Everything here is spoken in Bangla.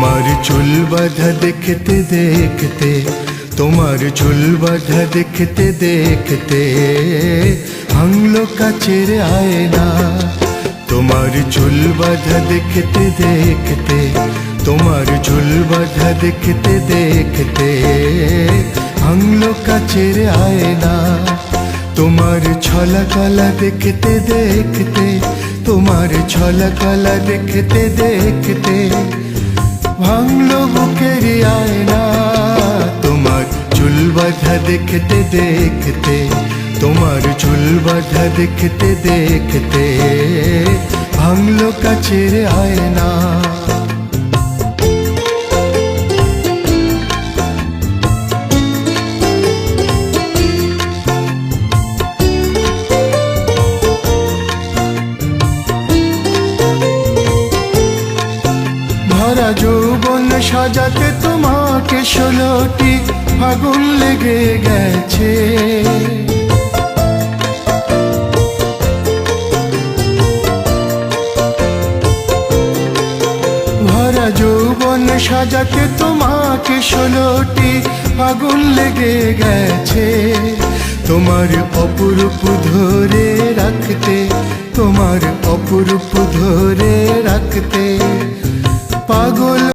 তোমার চুল বাঁধা দেখতে দেখতে, তোমার চুল বাঁধা দেখতে দেখতে, ভাঙলো কাচের আয়না। তোমার চুল বাঁধা দেখতে দেখতে, তোমার চুল বাঁধা দেখতে দেখতে, ভাঙলো কাচের আয়না। তোমার ছলা কলা দেখতে দেখতে, তোমার ছলা কলা দেখতে দেখতে দেখতে দেখতে তোমার চুল বাঁধা দেখতে দেখতে ভাঙলো কাচের আয়না ভরা যৌবন সাজাতে তোমাকে ষোলোটি ফাগুন লেগে গেছে। ভরা যৌবন সাজাতে তোমাকে ষোলোটি ফাগুন লেগে গেছে। তোমার অপরূপ ধরে রাখতে, তোমার অপরূপ ধরে রাখতে